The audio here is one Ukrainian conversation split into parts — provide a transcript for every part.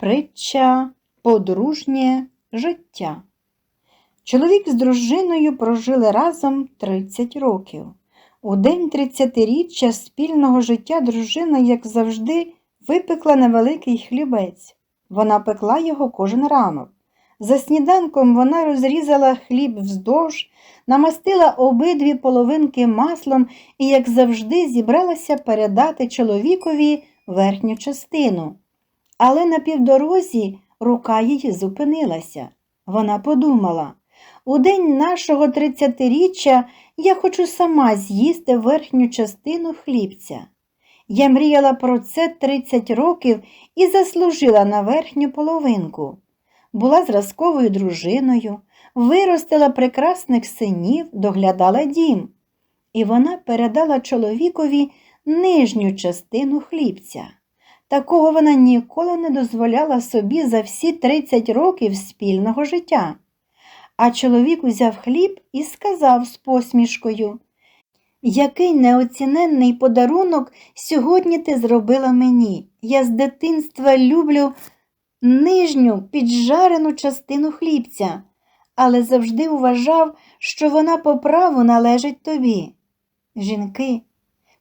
Притча Подружнє життя. Чоловік з дружиною прожили разом 30 років. У день 30-річчя спільного життя дружина, як завжди, випекла невеликий хлібець. Вона пекла його кожен ранок. За сніданком вона розрізала хліб вздовж, намастила обидві половинки маслом і, як завжди, зібралася передати чоловікові верхню частину. Але на півдорозі рука її зупинилася. Вона подумала, у день нашого тридцятиріччя я хочу сама з'їсти верхню частину хлібця. Я мріяла про це 30 років і заслужила на верхню половинку. Була зразковою дружиною, виростила прекрасних синів, доглядала дім. І вона передала чоловікові нижню частину хлібця. Такого вона ніколи не дозволяла собі за всі 30 років спільного життя. А чоловік узяв хліб і сказав з посмішкою, який неоціненний подарунок сьогодні ти зробила мені. Я з дитинства люблю нижню піджарену частину хлібця, але завжди вважав, що вона по праву належить тобі. Жінки,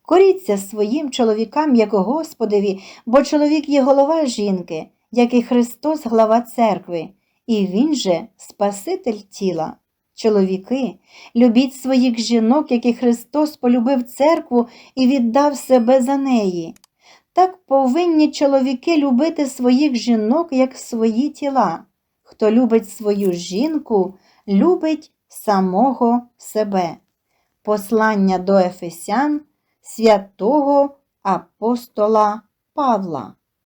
коріться своїм чоловікам, як Господові, бо чоловік є голова жінки, як і Христос глава церкви, і Він же Спаситель тіла. Чоловіки, любіть своїх жінок, як і Христос полюбив церкву і віддав себе за неї. Так повинні чоловіки любити своїх жінок, як свої тіла. Хто любить свою жінку, любить самого себе. Послання до Ефесян святого апостола Павла.